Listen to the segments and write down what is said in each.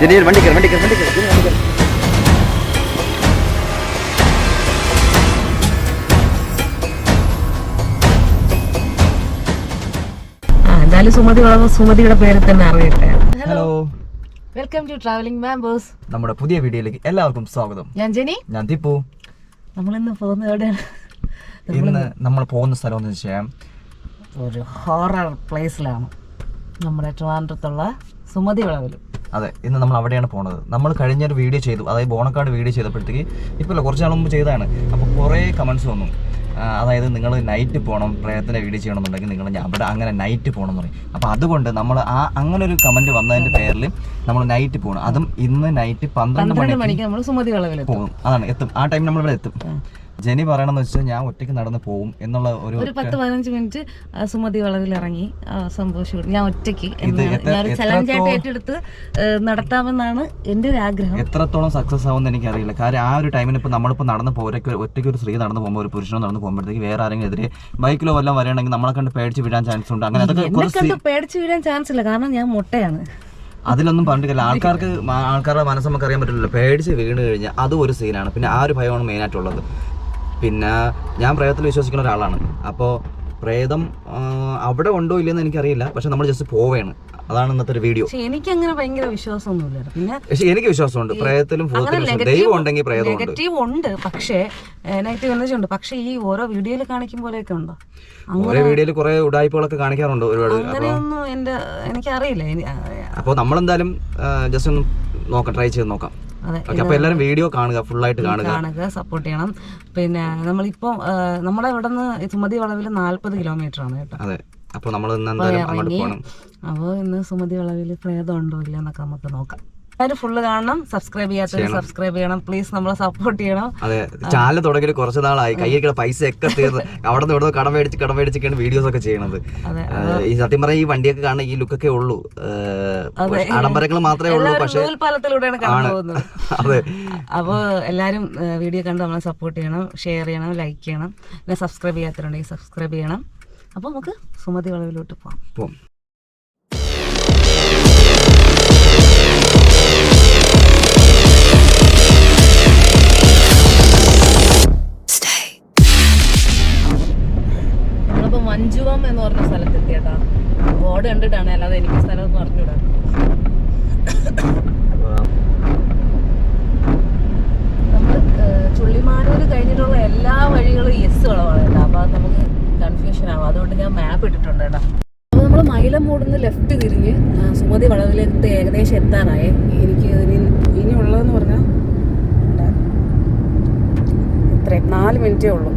ജനീൽ വണ്ടി കയറി വണ്ടി കയറി വണ്ടി കയറി വണ്ടി കയറി. ആ എന്തായാലും സുമതി സുമതിയുടെ തന്നെ അറിയട്ടെ. ഹലോ വെൽക്കം ടു ട്രാവലിംഗ് മാമ്പേഴ്സ് നമ്മുടെ പുതിയ വീഡിയോയിലേക്ക് എല്ലാവർക്കും സ്വാഗതം. ഞാൻ ജെനി. ഞാൻ ദീപു. നമ്മളിന്ന് പോകുന്നത് എവിടെയാണ്? ഇന്ന് നമ്മൾ പോകുന്ന സ്ഥലം എന്ന് വെച്ചാൽ ഒരു ഹോറർ പ്ലേസിലാണ് നമ്മുടെ ട്രിവാൻഡ്രത്തുള്ള സുമതി വളവിൽ അതെ ഇന്ന് നമ്മൾ അവിടെയാണ് പോണത്. നമ്മൾ കഴിഞ്ഞൊരു വീഡിയോ ചെയ്തു. അതായത് ബോണക്കാട് വീഡിയോ ചെയ്തപ്പോഴത്തേക്ക് ഇപ്പോൾ കുറച്ച് നാൾ മുമ്പ് ചെയ്തതാണ്. അപ്പോൾ കുറേ കമൻസ് വന്നു. അതായത് നിങ്ങൾ നൈറ്റ് പോകണം പ്രേതത്തിന്റെ വീഡിയോ ചെയ്യണമെന്നുണ്ടെങ്കിൽ നിങ്ങൾ അവിടെ അങ്ങനെ നൈറ്റ് പോകണം എന്ന് പറയും. അപ്പോൾ അതുകൊണ്ട് നമ്മൾ ആ അങ്ങനെ ഒരു കമന്റ് വന്നതിന്റെ പേരിൽ നമ്മൾ നൈറ്റ് പോകണം അതും ഇന്ന് നൈറ്റ് പന്ത്രണ്ട് മണിക്ക് നമ്മൾ പോകും. അതാണ് എത്തും. ആ ടൈം നമ്മൾ ഇവിടെ എത്തും ജെനി പറയണമെന്ന് വെച്ചാൽ ഞാൻ ഒറ്റയ്ക്ക് നടന്ന് പോകും എന്നുള്ള ഒരു ഒരു പത്ത് പതിനഞ്ച് മിനിറ്റ് സുമതി വളവിൽ ഇറങ്ങി. ആ സംഭവം ഷൂട്ട് ഞാൻ ഒറ്റയ്ക്ക് ചലഞ്ചായിട്ട് ഏറ്റെടുത്ത് നടത്താമെന്നാണ് എന്റെ ഒരു ആഗ്രഹം. എത്രത്തോളം സക്സസ് ആവും ആവുമെന്ന് എനിക്കറിയില്ല. കാരണം ആ ഒരു ടൈമിന് ഇപ്പോൾ നമ്മളിപ്പോൾ നടന്ന് പോരൊക്കെ ഒറ്റയ്ക്ക് ഒരു സ്ത്രീ നടന്ന് പോകുമ്പോൾ ഒരു പുരുഷനോ നടന്ന് പോകുമ്പോഴത്തേക്ക് വേറെ ആരെങ്കിലും എതിരെ ബൈക്കിലോ വല്ലതും വരികയാണെങ്കിൽ നമ്മളെ കണ്ട് പേടിച്ച് വിടാൻ ചാൻസ് ഉണ്ട്. അങ്ങനെ അതൊക്കെ പേടിച്ച് വിടാൻ ചാൻസ് ഇല്ല. കാരണം ഞാൻ മുട്ടയാണ്. അതിലൊന്നും പറഞ്ഞിട്ടില്ല. ആൾക്കാർക്ക് ആൾക്കാരുടെ മനസ്സ് നമുക്ക് അറിയാൻ പറ്റില്ലല്ലോ. പേടിച്ച് വീണ് കഴിഞ്ഞാൽ അതും ഒരു സീനാണ് പിന്നെ ആ ഒരു ഭയമാണ് മെയിനായിട്ടുള്ളത് പിന്നെ ഞാൻ പ്രേതത്തിൽ വിശ്വസിക്കുന്ന ഒരാളാണ്. അപ്പോൾ പ്രേതം അവിടെ ഉണ്ടോ ഇല്ലെന്ന് എനിക്കറിയില്ല. പക്ഷെ നമ്മൾ ജസ്റ്റ് പോവുകയാണ് അതാണ് ഇന്നത്തെ ഒരു വീഡിയോ. എനിക്ക് അങ്ങനെ ഭയങ്കര വിശ്വാസമൊന്നുമില്ല. പിന്നെ പക്ഷെ എനിക്ക് വിശ്വാസമുണ്ട്. പ്രേതത്തിലും ദൈവം ഉണ്ടെങ്കിൽ പ്രേതമുണ്ട് നെഗറ്റീവ് ഉണ്ട്. പക്ഷേ നെഗറ്റീവ് എനർജി ഉണ്ട്. പക്ഷേ ഈ ഓരോ വീഡിയോയിൽ കാണിക്കും പോലെയൊക്കെ ഉണ്ടോ? ഓരോ വീഡിയോയിൽ കുറെ ഉടായ്പകളൊക്കെ കാണിക്കാറുണ്ട് ഒരുപാട്. അങ്ങനെയൊന്നും എന്റെ എനിക്കറിയില്ല. അപ്പോൾ നമ്മളെന്തായാലും ജസ്റ്റ് ഒന്ന് നോക്കാം ട്രൈ ചെയ്ത് നോക്കാം. അതെ അപ്പോൾ എല്ലാവരും വീഡിയോ കാണുക ഫുള്ളായിട്ട് കാണുക. കാണുക സപ്പോർട്ട് ചെയ്യണം. പിന്നെ നമ്മളിപ്പോ നമ്മുടെ ഇവിടെ നിന്ന് സുമതി വളവിൽ നാല്പത് കിലോമീറ്റർ ആണ് കേട്ടോ. അതെ അപ്പോൾ നമ്മൾ ഇന്ന് എന്തായാലും അങ്ങോട്ട് ഇറങ്ങി പോകണം അപ്പോൾ ഇന്ന് സുമതി വളവിൽ പ്രേതം ഉണ്ടോ ഇല്ല എന്നൊക്കെ നമുക്ക് നോക്കാം. എല്ലാവരും ഫുള്ള് കാണണം. സബ്സ്ക്രൈബ് ചെയ്യാത്തവർ സബ്സ്ക്രൈബ് ചെയ്യണം. പ്ലീസ് നമ്മളെ സപ്പോർട്ട് ചെയ്യണം. അതെ ചാനൽ തുടങ്ങിയിട്ട് കുറച്ച് നാളായി. കയ്യിൽ പൈസ ഒക്കെ തീർന്ന് അവിടെ നിന്ന് ഇവിടെ കടം മേടിച്ച് കടം മേടിച്ചൊക്കെയാണ് വീഡിയോസ് ഒക്കെ ചെയ്യണത്. ഈ സത്യം പറഞ്ഞാൽ ഈ വണ്ടിയൊക്കെ കാണുന്ന ഈ ലുക്കൊക്കെ ഉള്ളൂ. ആഡംബരങ്ങൾ മാത്രമേ ഉള്ളൂ പക്ഷേ നൂൽപാലത്തിലൂടെയാണ് കടന്നു പോകുന്നത്. അതെ. അപ്പോൾ എല്ലാവരും വീഡിയോ കണ്ട് നമ്മളെ സപ്പോർട്ട് ചെയ്യണം ഷെയർ ചെയ്യണം ലൈക്ക് ചെയ്യണം. പിന്നെ സബ്സ്ക്രൈബ് ചെയ്യാത്തവരുണ്ടെങ്കിൽ സബ്സ്ക്രൈബ് ചെയ്യണം. അപ്പോൾ നമുക്ക് സുമതി വളവിലോട്ട് പോകാം പോം നമ്മളിപ്പോൾ മഞ്ജുവം എന്ന് പറഞ്ഞ സ്ഥലത്തെത്തി കേട്ടോ. ബോർഡ് കണ്ടിട്ടാണ് അല്ലാതെ എനിക്ക് സ്ഥലം ഒന്നും അറിഞ്ഞൂടാ നമ്മൾ കഴിഞ്ഞിട്ടുള്ള എല്ലാ വഴികളും എസ് വളവാണ് കേട്ടോ. അപ്പോൾ അത് നമുക്ക് കൺഫ്യൂഷൻ ആവും. അതുകൊണ്ട് ഞാൻ മാപ്പ് ഇട്ടിട്ടുണ്ട് കേട്ടോ. അപ്പോൾ നമ്മൾ മൈലമൂടുന്ന് ലെഫ്റ്റ് തിരിഞ്ഞ് സുമതി വളവിലേക്ക് ഏകദേശം എത്താറായേ എനിക്ക് ഇനി ഇനി ഉള്ളതെന്ന് പറഞ്ഞാൽ ഇത്രയും നാല് മിനിറ്റേ ഉള്ളൂ.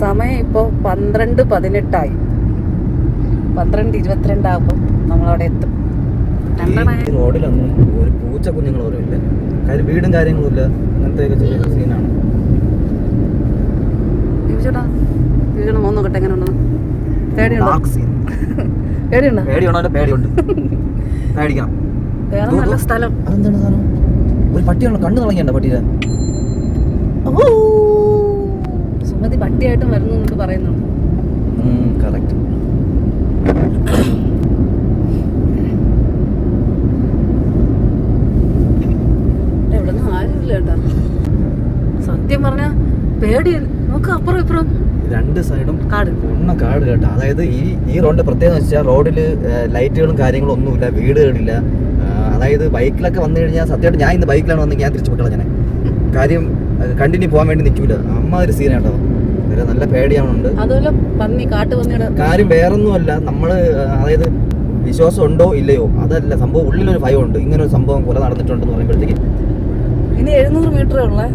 സമയം ഇപ്പോൾ പന്ത്രണ്ട് പതിനെട്ടായി. പന്ത്രണ്ട് ഇരുപത്തിരണ്ടാകുമ്പോൾ നമ്മളവിടെ എത്തും. റോഡിലൊന്നും ഒരു പൂച്ച കുഞ്ഞുങ്ങൾ പോലും ഇല്ല. കാര്യം വീടും കാര്യങ്ങളും ഇല്ല. അങ്ങനത്തെ ചെറിയ സീനാണ്. ചേട്ടാ എങ്ങനെ പേടിയുണ്ടോ? പേടിക്കണം. വേറെ നല്ല സ്ഥലം. അതെന്താണ് സാധനം? ഒരു പട്ടിയാണോ കണ്ണു തുടങ്ങിയണ്ട പട്ടിയുടെ സുമതി പട്ടിയായിട്ടും വരുന്നു എന്നൊക്കെ പറയുന്നുണ്ട്. കറക്റ്റ് എവിടെ നിന്ന് ആരുമില്ല കേട്ടോ. സത്യം പറഞ്ഞ പേടി. നോക്ക് അപ്പുറം ഇപ്പുറം രണ്ട് സൈഡും കാട്. പൂർണ കാട് കേട്ടോ. അതായത് ഈ ഈ റോഡിന്റെ പ്രത്യേകത വെച്ചാൽ റോഡിൽ ലൈറ്റുകളും കാര്യങ്ങളും ഒന്നുമില്ല വീടുകളില്ല. അതായത് ബൈക്കിലൊക്കെ വന്നു കഴിഞ്ഞാൽ സത്യമായിട്ട് ഞാൻ ഇന്ന് ബൈക്കിലാണ് വന്നെങ്കിൽ ഞാൻ തിരിച്ചു വിട്ടള ഞാൻ കാര്യം കണ്ടിന്യൂ പോകാൻ വേണ്ടി നിൽക്കൂല. അമ്മ ഒരു സീൻ ഒരു നല്ല പേടിയാവുന്നുണ്ട് അതുപോലെ പന്നി കാട്ടുപന്നിയുടെ കാര്യം വേറൊന്നുമല്ല നമ്മൾ അതായത് വിശ്വാസം ഉണ്ടോ ഇല്ലയോ? അതല്ല സംഭവം ഉള്ളിലൊരു ഭയമുണ്ട്. ഇങ്ങനെ ഒരു സംഭവം കൊല നടന്നിട്ടുണ്ടെന്ന് പറയുമ്പോഴത്തേക്ക്. ഇനി എഴുന്നൂറ് മീറ്ററേ ഉള്ളേ?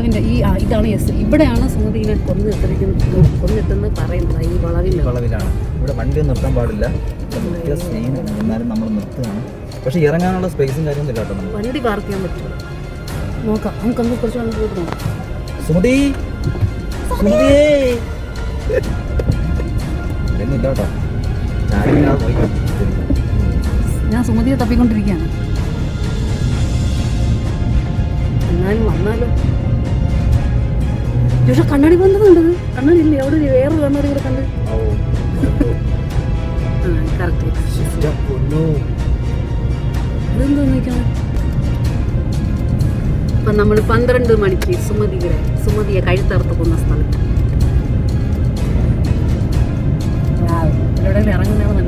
ഒരു വളവിന്റെ ഈ ഇതാണ് എസ് ഇവിടെയാണ് സുമതിനെ കൊന്നിട്ടിരിക്കുന്നത് കൊന്നിട്ടെന്ന് പറയുന്നത്. ഈ വളവിൽ വളവിലാണ്. ഇവിടെ വണ്ടി നിർത്താൻ പാടില്ല. എന്നാലും നമ്മൾ നിർത്തുകയാണ്. പക്ഷെ ഇറങ്ങാനുള്ള സ്പേസും കാര്യമൊന്നും ഇല്ല കേട്ടോ വണ്ടി പാർക്ക് ചെയ്യാൻ പറ്റും നോക്കാം. നമുക്ക് അങ്ങ് കുറച്ച് അങ്ങ് നോക്കാം. സുമതി! ഇല്ല കേട്ടോ. ഞാൻ സുമതിയെ തപ്പിക്കൊണ്ടിരിക്കുകയാണ്. എന്നാലും വന്നാലോ? പക്ഷെ കണ്ണാടി ബന്ധമുണ്ട് കണ്ണാടി ഇല്ലേ അവിടെ വേറെ കണ്ണാടി കൂടെ കണ്ട്. ഓ. കറക്റ്റ് എന്റെ പൊന്നോ. ഇതെന്തോ നോക്കണം ഇപ്പൊ നമ്മൾ പന്ത്രണ്ട് മണിക്ക് സുമതിയുടെ സുമതിയെ കഴുത്തറുത്ത് കൊന്ന സ്ഥലത്ത് ഇവിടെ ഇറങ്ങുന്നതാണ്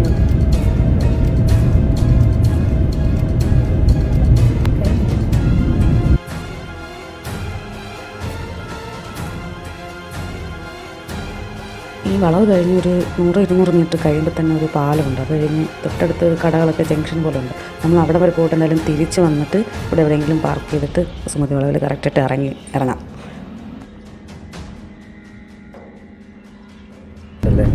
വളവ് കഴിഞ്ഞ് ഒരു നൂറ് ഇരുന്നൂറ് മീറ്റർ കഴിയുമ്പോൾ തന്നെ ഒരു പാലമുണ്ട്. അത് കഴിഞ്ഞ് തൊട്ടടുത്ത് കടകളൊക്കെ ജംഗ്ഷൻ പോലെ ഉണ്ട് നമ്മൾ അവിടെ വരെ പോയിട്ട് എന്തായാലും തിരിച്ച് വന്നിട്ട് ഇവിടെ എവിടെയെങ്കിലും പാർക്ക് ചെയ്തിട്ട് സുമതി വളവിൽ കറക്റ്റായിട്ട് ഇറങ്ങി ഇറങ്ങാം. അല്ലേ?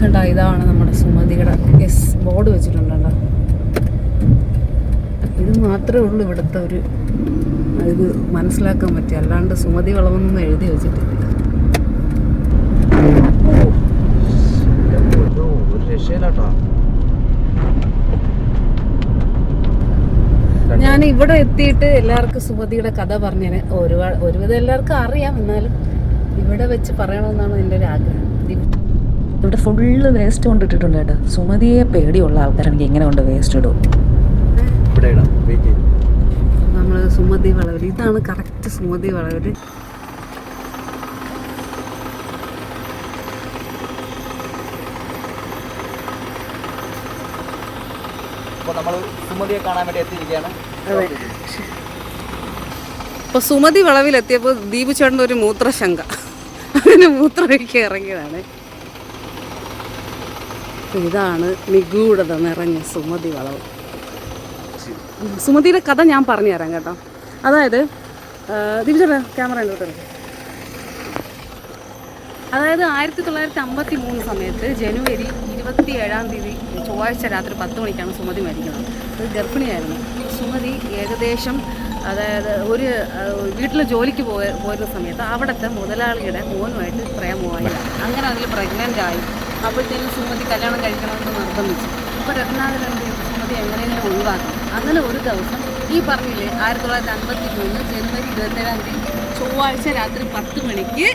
കണ്ട ഇതാണ് നമ്മുടെ സുമതിയുടെ എസ് ബോർഡ് വെച്ചിട്ടുണ്ടല്ലോ. ഇത് മാത്രമേ ഉള്ളൂ ഇവിടുത്തെ ഒരു ഇത് മനസ്സിലാക്കാൻ പറ്റി അല്ലാണ്ട് സുമതി വളവെന്നൊന്നും എഴുതി വെച്ചിട്ടില്ല എന്റെ പൊന്നോ, ഒരു രക്ഷയില്ലാട്ടോ ഞാൻ ഇവിടെ എത്തിയിട്ട് എല്ലാവർക്കും സുമതിയുടെ കഥ പറഞ്ഞതിന് ഒരുപാട് ഒരുവിധം എല്ലാവർക്കും അറിയാം. എന്നാലും ഇവിടെ വെച്ച് പറയണമെന്നാണ് എന്റെ ഒരു ആഗ്രഹം. ഇവിടെ ഫുള്ള് വേസ്റ്റ് കൊണ്ടിട്ടിട്ടുണ്ട് കേട്ടോ. സുമതിയെ പേടിയുള്ള ആൾക്കാരാണെങ്കിൽ എങ്ങനെ കൊണ്ട് വേസ്റ്റ് ഇടും. ഇവിടെ ഇടാം. വെയിറ്റ് ചെയ്യും. നമ്മൾ സുമതി വളവര്. ഇതാണ് കറക്റ്റ് സുമതി വളവിൽ അപ്പോൾ നമ്മൾ സുമതിയെ കാണാൻ വേണ്ടി എത്തിയിരിക്കുകയാണ്. അപ്പോൾ സുമതി വളവിലെത്തിയപ്പോൾ ദീപു ചേട്ടന്റെ ഒരു മൂത്രശങ്ക. അതിന് മൂത്രമൊഴിക്കാൻ ഇറങ്ങിയതാണ്. ഇതാണ് നിഗൂഢത നിറഞ്ഞ സുമതി വളവ്. സുമതിയുടെ കഥ ഞാൻ പറഞ്ഞു തരാം കേട്ടോ. അതായത് ആ, ദീപു ചേട്ടാ ക്യാമറ ഉണ്ടോ അതായത് ആയിരത്തി തൊള്ളായിരത്തി അമ്പത്തി മൂന്ന് സമയത്ത് ജനുവരി ഇരുപത്തി ഏഴാം തീയതി ചൊവ്വാഴ്ച രാത്രി പത്ത് മണിക്കാണ് സുമതി മരിക്കുന്നത്. അത് ഗർഭിണിയായിരുന്നു. സുമതി ഏകദേശം അതായത് ഒരു വീട്ടിൽ ജോലിക്ക് പോയ പോരുന്ന സമയത്ത് അവിടുത്തെ മുതലാളിയുടെ മോനുമായിട്ട് പ്രേമമായി അങ്ങനെ അതിൽ പ്രഗ്നന്റ് ആയി. അപ്പോഴത്തേക്കും സുമതി കല്യാണം കഴിക്കണമെന്ന് നിർബന്ധിച്ചു. അപ്പോൾ രത്നാകരൻ? സുമതി എങ്ങനെയെങ്കിലും ഒഴിവാക്കണം. അങ്ങനെ ഒരു ദിവസം ഈ പറഞ്ഞില്ലേ ആയിരത്തി തൊള്ളായിരത്തി അൻപത്തി മൂന്ന് ജനുവരി ഇരുപത്തേഴാം തീയതി ചൊവ്വാഴ്ച രാത്രി പത്ത് മണിക്ക്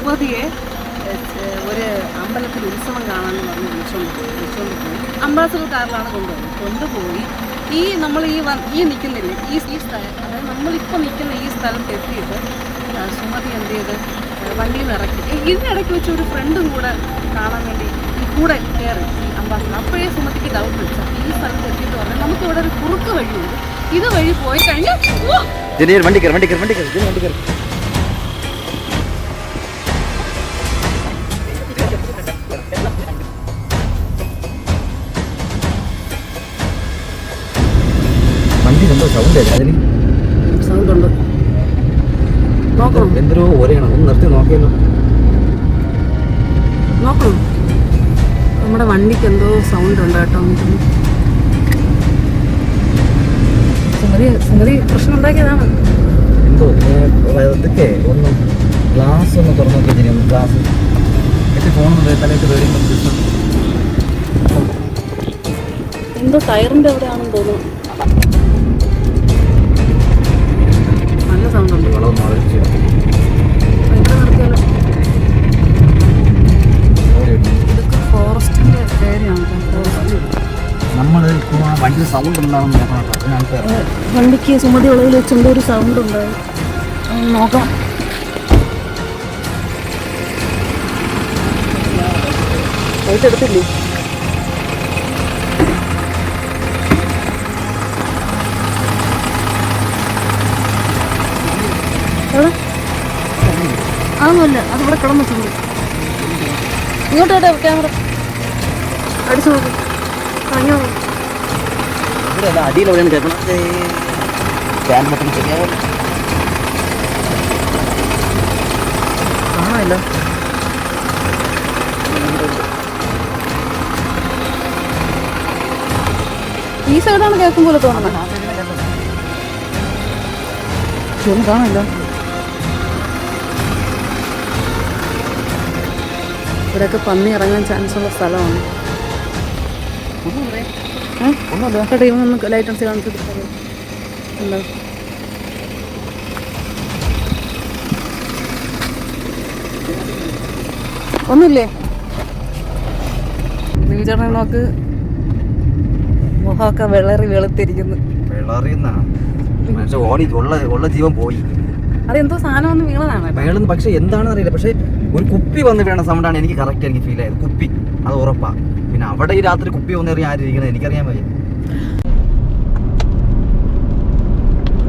സുമതിയെ ഒരു അമ്പലത്തിൽ ഉത്സവം കാണാമെന്ന് പറഞ്ഞ് വിളിച്ചുകൊണ്ട് പോയി വിളിച്ചുകൊണ്ട് പോയി അംബാസഡർ കാറിലാണ് കൊണ്ടുപോയി കൊണ്ടുപോയി ഈ നമ്മൾ ഈ ഈ നിൽക്കുന്നില്ലേ ഈ ഈ സ്ഥലം അതായത് നമ്മളിപ്പോൾ നിൽക്കുന്ന ഈ സ്ഥലത്ത് എത്തിയിട്ട് സുമതി എന്ത് ചെയ്ത് വണ്ടിയിൽ നിന്ന് ഇറക്കി. ഇതിനിടയ്ക്ക് വെച്ച് ഒരു ഫ്രണ്ടും കൂടെ കാണാൻ വേണ്ടി ഈ കൂടെ കയറി ഈ അംബാസഡർ. അപ്പോഴേ സുമതിക്ക് ഡൗട്ട് വെച്ചാൽ ഈ സ്ഥലത്ത് എത്തിയിട്ട് പറഞ്ഞാൽ നമുക്ക് ഇവിടെ ഒരു കുറുക്ക് വഴിയുണ്ട്. ഇത് വഴി പോയി കഴിഞ്ഞാൽ വണ്ടി കയറി വണ്ടി കയറി വണ്ടി കയറി വണ്ടി കയറി. സൗണ്ട് അതിൽ സൗണ്ട് ഉണ്ട്. നോക്കണം. എന്തൊരു ഒന്ന് നിർത്തി നോക്കിയല്ലോ നോക്കണം. നമ്മുടെ വണ്ടിക്ക് എന്തോ സൗണ്ട് ഉണ്ട് കേട്ടോ. സുമതി സുമതി പ്രശ്നം ഉണ്ടാക്കിയതാണ്. എന്തോ ഇതൊക്കെ ഒന്ന് ഗ്ലാസ് ഒന്ന് തുറന്നു നോക്കി ഒന്ന് ഗ്ലാസ് എത്തി ഫോണൊന്നും തലയിട്ട് വേടിക്കുമ്പോൾ എന്തോ ടയറിന്റെ അവിടെയാണെന്ന് തോന്നുന്നു. ഏരിയയാണ് ഫോറസ്റ്റ്. നമ്മൾ ഇപ്പോൾ ആ വണ്ടി സൗണ്ട് ഉണ്ടാവും വണ്ടിക്ക് സുമതി ഉള്ളതിൽ വെച്ച് എന്തോ ഒരു സൗണ്ട് ഉണ്ടായി നോക്കാം. എടുത്തില്ലേ? അതൊന്നുമല്ല അത് ഇവിടെ കിടന്നു വെച്ചിട്ടുണ്ട് ഇങ്ങോട്ട് കേട്ടോ ക്യാമറ. അടിച്ചു നോക്ക്. പറഞ്ഞു ശരിയാവും ഈ സൈഡാണ് കേൾക്കും പോലെ തോന്നുന്നത്. ഒന്നും കാണില്ല ഇവിടെയൊക്കെ പന്നി ഇറങ്ങാൻ ചാൻസ് ഉള്ള സ്ഥലമാണ്. ഒന്ന് ലൈറ്റ് അടിച്ച് കാണിച്ചിട്ട് എന്താ? ഒന്നുമില്ലേ? ചേട്ടൻ നോക്ക്. മുഖമൊക്കെ വിളറി വെളുത്തിരിക്കുന്നു. ഉള്ള ജീവൻ പോയി. അതെന്തോ സാധനം ഒന്ന് വീണതാണ്. വേളുന്നു പക്ഷെ എന്താണെന്ന് അറിയില്ല പക്ഷെ ഒരു കുപ്പി വന്ന് വീണ സൗണ്ടാണ് എനിക്ക് കറക്റ്റ് എനിക്ക് ഫീൽ ആയത്. കുപ്പി. അത് ഉറപ്പാ. പിന്നെ അവിടെ ഈ രാത്രി കുപ്പി വന്നേറി ആരും ഇരിക്കണത് എനിക്കറിയാൻ വയ്യ.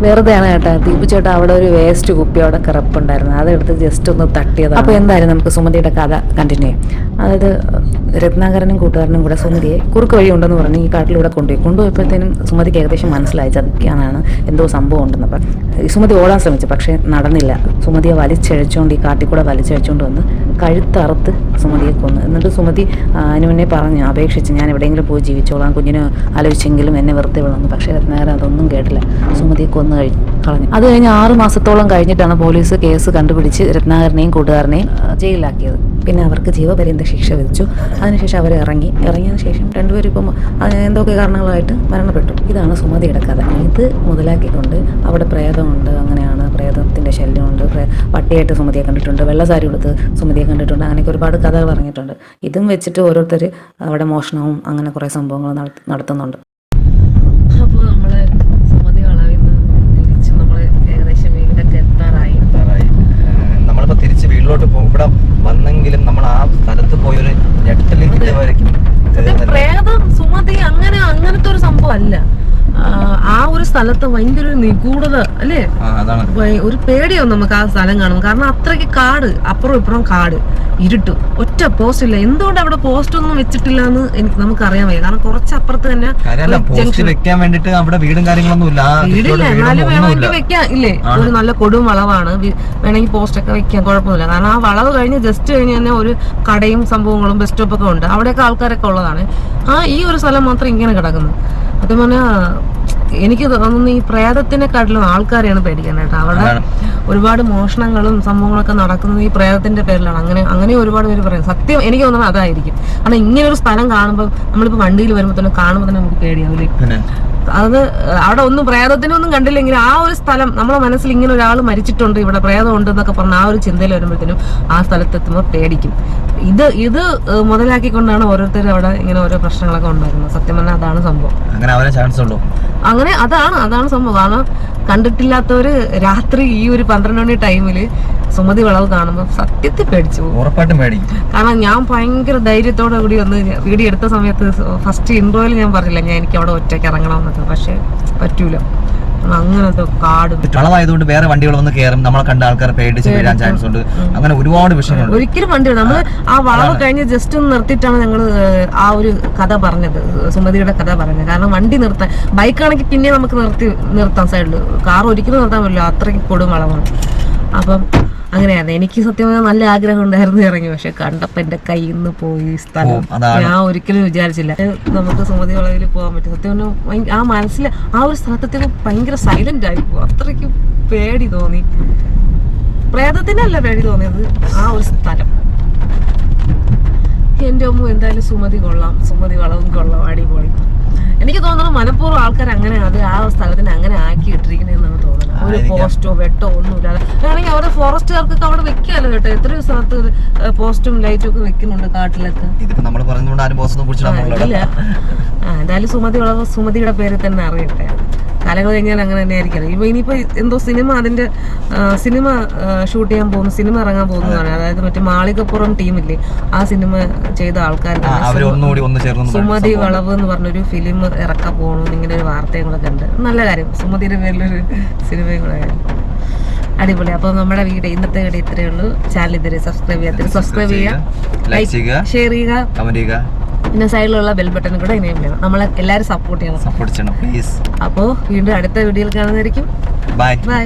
വെറുതെയാണ് കേട്ടോ. ദീപു ചേട്ടാ അവിടെ ഒരു വേസ്റ്റ് കുപ്പി അവിടെ കിടപ്പുണ്ടായിരുന്നു. അതെടുത്ത് ജസ്റ്റ് ഒന്ന് തട്ടിയത് അപ്പോൾ എന്തായാലും നമുക്ക് സുമതിയുടെ കഥ? കണ്ടിന്യൂ ചെയ്യാം. അതായത് രത്നാകരനും കൂട്ടുകാരനും കൂടെ സുമതിയെ കുറുക്ക് വഴി ഉണ്ടെന്ന് പറഞ്ഞ് ഈ കാട്ടിലൂടെ കൊണ്ടുപോയി. കൊണ്ടുപോയപ്പോഴത്തേനും സുമതിക്ക് ഏകദേശം മനസ്സിലായി ചതിക്കാനാണ് എന്തോ സംഭവം ഉണ്ടെന്ന്. അപ്പം സുമതി ഓടാൻ ശ്രമിച്ചു പക്ഷേ നടന്നില്ല. സുമതിയെ വലിച്ചഴിച്ചുകൊണ്ട് ഈ കാട്ടിൽ കൂടെ വലിച്ചഴിച്ചുകൊണ്ട് വന്ന് കഴുത്തറുത്ത് സുമതിയെ കൊന്നു. എന്നിട്ട് സുമതി ആ, അനുവിനെ പറഞ്ഞു അപേക്ഷിച്ച് ഞാൻ എവിടെയെങ്കിലും പോയി ജീവിച്ചോളാം. കുഞ്ഞിനെ ആലോചിച്ചെങ്കിലും എന്നെ വെറുതെ വിളന്നു പക്ഷേ രത്നാകരൻ അതൊന്നും കേട്ടില്ല. സുമതിയെ കൊന്നു. കഴി കളഞ്ഞു അത് കഴിഞ്ഞ് ആറ് മാസത്തോളം കഴിഞ്ഞിട്ടാണ് പോലീസ് കേസ് കണ്ടുപിടിച്ച് രത്നാകരനെയും കൂട്ടുകാരനെയും ജയിലിലാക്കിയത്. പിന്നെ അവർക്ക് ജീവപര്യന്ത ശിക്ഷ വിധിച്ചു. അതിനുശേഷം അവർ ഇറങ്ങി. ഇറങ്ങിയതിന് ശേഷം രണ്ടുപേരും ഇപ്പം എന്തൊക്കെ കാരണങ്ങളായിട്ട് മരണപ്പെട്ടു. ഇതാണ് സുമതിയുടെ കഥ ഇത് മുതലാക്കിക്കൊണ്ട് അവിടെ പ്രേതമുണ്ട് അങ്ങനെയാണ്. പ്രേതത്തിന്റെ ശല്യമുണ്ട്. പട്ടിയായിട്ട് സുമതിയെ കണ്ടിട്ടുണ്ട്. വെള്ളസാരി കൊടുത്ത് സുമതിയെ കണ്ടിട്ടുണ്ട്. അങ്ങനെയൊക്കെ ഒരുപാട് കഥകൾ ഇറങ്ങിയിട്ടുണ്ട്. ഇതും വെച്ചിട്ട് ഓരോരുത്തർ അവിടെ മോഷണവും അങ്ങനെ കുറേ സംഭവങ്ങൾ നടത്തുന്നുണ്ട് അപ്പോൾ നമ്മൾ സുമതി വളവിൽ നിന്ന് തിരിച്ച് നമ്മൾ ഏകദേശം വീടൊക്കെ എത്താറായി എത്താറായി. ഏഹ് നമ്മളിപ്പോ തിരിച്ച് വീട്ടിലോട്ട് പോകും ഇവിടെ വന്നെങ്കിലും നമ്മൾ ആ സ്ഥലത്ത് പോയൊരു ഞെട്ടലിൽ വരയ്ക്കും. പ്രേതം സുമതി അങ്ങനെ അങ്ങനത്തെ ഒരു സംഭവം അല്ല. ആ ഒരു സ്ഥലത്ത് ഭയങ്കര ഒരു നിഗൂഢത അല്ലേ? ഒരു പേടിയോ നമുക്ക് ആ സ്ഥലം കാണുമ്പോൾ. കാരണം അത്രയ്ക്ക് കാട് അപ്പുറം ഇപ്പുറം കാട് ഇരുട്ട്. ഒറ്റ പോസ്റ്റ് ഇല്ല. എന്തുകൊണ്ട് അവിടെ പോസ്റ്റ് ഒന്നും വെച്ചിട്ടില്ല എന്ന് എനിക്ക് നമുക്ക് അറിയാൻ വയ്യ. കാരണം കുറച്ച് അപ്പുറത്ത് തന്നെ വെക്കാൻ വേണ്ടിട്ട് അവിടെ വീടും കാര്യങ്ങളൊന്നും ഇല്ല. വീടില്ല. എന്നാലും വേണമെങ്കിൽ വെക്കാം. ഇല്ലേ? ഒരു നല്ല കൊടും വളവാണ്. വേണമെങ്കിൽ പോസ്റ്റ് ഒക്കെ വെക്കാം. കുഴപ്പമില്ല കാരണം ആ വളവ് കഴിഞ്ഞ് ജസ്റ്റ് കഴിഞ്ഞ് തന്നെ ഒരു കടയും സംഭവങ്ങളും ബസ് സ്റ്റോപ്പൊക്കെ ഉണ്ട്. അവിടെയൊക്കെ ആൾക്കാരൊക്കെ ഉള്ളതാണ്. ആ ഈ ഒരു സ്ഥലം മാത്രം ഇങ്ങനെ കിടക്കുന്നു. സത്യം പറഞ്ഞാൽ എനിക്ക് തോന്നുന്നു ഈ പ്രേതത്തിനെക്കാട്ടിലും ആൾക്കാരെയാണ് പേടിക്കുന്നത് കേട്ടോ. അവിടെ ഒരുപാട് മോഷണങ്ങളും സംഭവങ്ങളൊക്കെ നടക്കുന്നത് ഈ പ്രേതത്തിന്റെ പേരിലാണ്. അങ്ങനെ അങ്ങനെ ഒരുപാട് പേര് പറയും സത്യം എനിക്ക് തോന്നുന്നത് അതായിരിക്കും. കാരണം ഇങ്ങനെ ഒരു സ്ഥലം കാണുമ്പോൾ നമ്മളിപ്പോ വണ്ടിയിൽ വരുമ്പോൾ തന്നെ കാണുമ്പോൾ തന്നെ നമുക്ക് പേടിയാവില്ലേ? അത് അവിടെ ഒന്നും പ്രേതത്തിനൊന്നും കണ്ടില്ലെങ്കിൽ ആ ഒരു സ്ഥലം നമ്മുടെ മനസ്സിൽ ഇങ്ങനെ ഒരാൾ മരിച്ചിട്ടുണ്ട് ഇവിടെ പ്രേതം ഉണ്ട് എന്നൊക്കെ പറഞ്ഞ ആ ഒരു ചിന്തയിൽ വരുമ്പോഴത്തേനും ആ സ്ഥലത്ത് എത്തുമ്പോൾ പേടിക്കും. ഇത് ഇത് മുതലാക്കിക്കൊണ്ടാണ് ഓരോരുത്തരും അവിടെ ഇങ്ങനെ ഓരോ പ്രശ്നങ്ങളൊക്കെ ഉണ്ടായിരുന്നത്. സത്യം പറഞ്ഞാൽ അതാണ് സംഭവം. അങ്ങനെ അവരെ ചാൻസ് ഉള്ളൂ അങ്ങനെ അതാണ് അതാണ് സംഭവം. കാരണം കണ്ടിട്ടില്ലാത്തവര് രാത്രി ഈ ഒരു പന്ത്രണ്ട് മണി ടൈമിൽ സുമതി വിളവ് കാണുമ്പോൾ സത്യത്തിൽ പേടിച്ചു പോകും. ഉറപ്പായിട്ടും പേടിക്കും. കാരണം ഞാൻ ഭയങ്കര ധൈര്യത്തോടെ കൂടി ഒന്ന് വീഡിയോ എടുത്ത സമയത്ത് ഫസ്റ്റ് ഇൻട്രോയിൽ ഞാൻ പറഞ്ഞില്ല ഞാൻ എനിക്ക് അവിടെ ഒറ്റയ്ക്ക് ഇറങ്ങണം എന്നൊക്കെ. പക്ഷെ പറ്റൂല. അങ്ങനത്തെ കാടും. വേറെ വണ്ടികൾ വന്ന് കയറും. നമ്മളെ കണ്ട ആൾക്കാർ പേടിച്ച് വീഴാൻ ചാൻസ് ഉണ്ട്. അങ്ങനെ ഒരുപാട് വിഷയങ്ങളുണ്ട്. ഒരിക്കലും വണ്ടി നമ്മൾ ആ വളവ് കഴിഞ്ഞ് ജസ്റ്റ് ഒന്ന് നിർത്തിയിട്ടാണ് ഞങ്ങൾ ആ ഒരു കഥ പറഞ്ഞത്. സുമതിയുടെ കഥ പറഞ്ഞത്. കാരണം വണ്ടി നിർത്താൻ ബൈക്കാണെങ്കിൽ പിന്നെ നമുക്ക് നിർത്തി നിർത്താം സൈഡിൽ കാർ ഒരിക്കലും നിർത്താൻ പറ്റില്ല. അത്രയ്ക്ക് കൊടും വളവാണ്. അപ്പം അങ്ങനെയായിരുന്നു. എനിക്ക് സത്യം പറഞ്ഞാൽ നല്ല ആഗ്രഹം ഉണ്ടായിരുന്നു ഇറങ്ങി പക്ഷെ കണ്ടപ്പോ എന്റെ കയ്യിൽ നിന്ന് പോയി സ്ഥലം. ഞാൻ ഒരിക്കലും വിചാരിച്ചില്ല. നമുക്ക് സുമതി വളവിൽ പോകാൻ പറ്റും. സത്യം പറഞ്ഞാൽ ആ മനസ്സിൽ ആ ഒരു സ്ഥലത്തെ ഭയങ്കര സൈലന്റ് ആയി പോകും അത്രയ്ക്ക് പേടി തോന്നി. പ്രേതത്തിനല്ല പേടി തോന്നിയത് ആ ഒരു സ്ഥലം. എന്റെ അമ്മ എന്തായാലും സുമതി കൊള്ളാം. സുമതി വളവും കൊള്ളാം. അടിപൊളി. എനിക്ക് തോന്നുന്നു മനഃപൂർവം ആൾക്കാർ അങ്ങനെ അത് ആ സ്ഥലത്തിന് അങ്ങനെ ആക്കി ഇട്ടിരിക്കുന്നതെന്നാണ് ഒരു. പോസ്റ്റോ വെട്ടോ ഒന്നും ഇല്ലാതെ വേണമെങ്കിൽ അവിടെ ഫോറസ്റ്റുകാർക്കൊക്കെ അവിടെ വെക്കാലോ കേട്ടോ? എത്ര സ്ഥലത്ത് പോസ്റ്റും ലൈറ്റും ഒക്കെ വെക്കുന്നുണ്ട് കാട്ടിലൊക്കെ? ഇതിപ്പോ നമ്മൾ പറഞ്ഞുകൊണ്ട് ആരും ഇല്ല. എന്തായാലും സുമതി സുമതിയുടെ പേര് തന്നെ അറിയട്ടെ. കാലങ്ങൾ കഴിഞ്ഞാൽ അങ്ങനെ തന്നെ ആയിരിക്കണം ഇപ്പൊ ഇനിയിപ്പോ എന്തോ സിനിമ അതിന്റെ സിനിമ ഷൂട്ട് ചെയ്യാൻ പോകുന്നു സിനിമ ഇറങ്ങാൻ പോകുന്നതാണ്. അതായത് മറ്റേ മാളികപ്പുറം ടീമില്ലേ ആ സിനിമ ചെയ്ത ആൾക്കാർ സുമതി വളവ് എന്ന് പറഞ്ഞൊരു ഫിലിം ഇറക്കാൻ പോകണു ഇങ്ങനെ ഒരു വാർത്തയും ഉണ്ട് കണ്ട്. നല്ല കാര്യം. സുമതിയുടെ പേരിലൊരു സിനിമയും കൂടെ അടിപൊളി. അപ്പോൾ നമ്മുടെ വീഡിയോ ഇന്നത്തെ വീഡിയോ ഇത്രയേ ഉള്ളൂ. ചാനൽ ഇതുവരെ സബ്സ്ക്രൈബ് ചെയ്യാത്ത സബ്സ്ക്രൈബ് ചെയ്യുക. ലൈക്ക് ചെയ്യുക ഷെയർ ചെയ്യുക. കമന്റ് ചെയ്യുക. പിന്നെ സൈഡിലുള്ള ബെൽ ബട്ടൺ കൂടെ ഇനിയും ചെയ്യണം നമ്മളെ എല്ലാവരും സപ്പോർട്ട് ചെയ്യണം. സപ്പോർട്ട് ചെയ്യണം പ്ലീസ് അപ്പോൾ വീണ്ടും അടുത്ത വീഡിയോയിൽ കാണുന്നതായിരിക്കും. Bye bye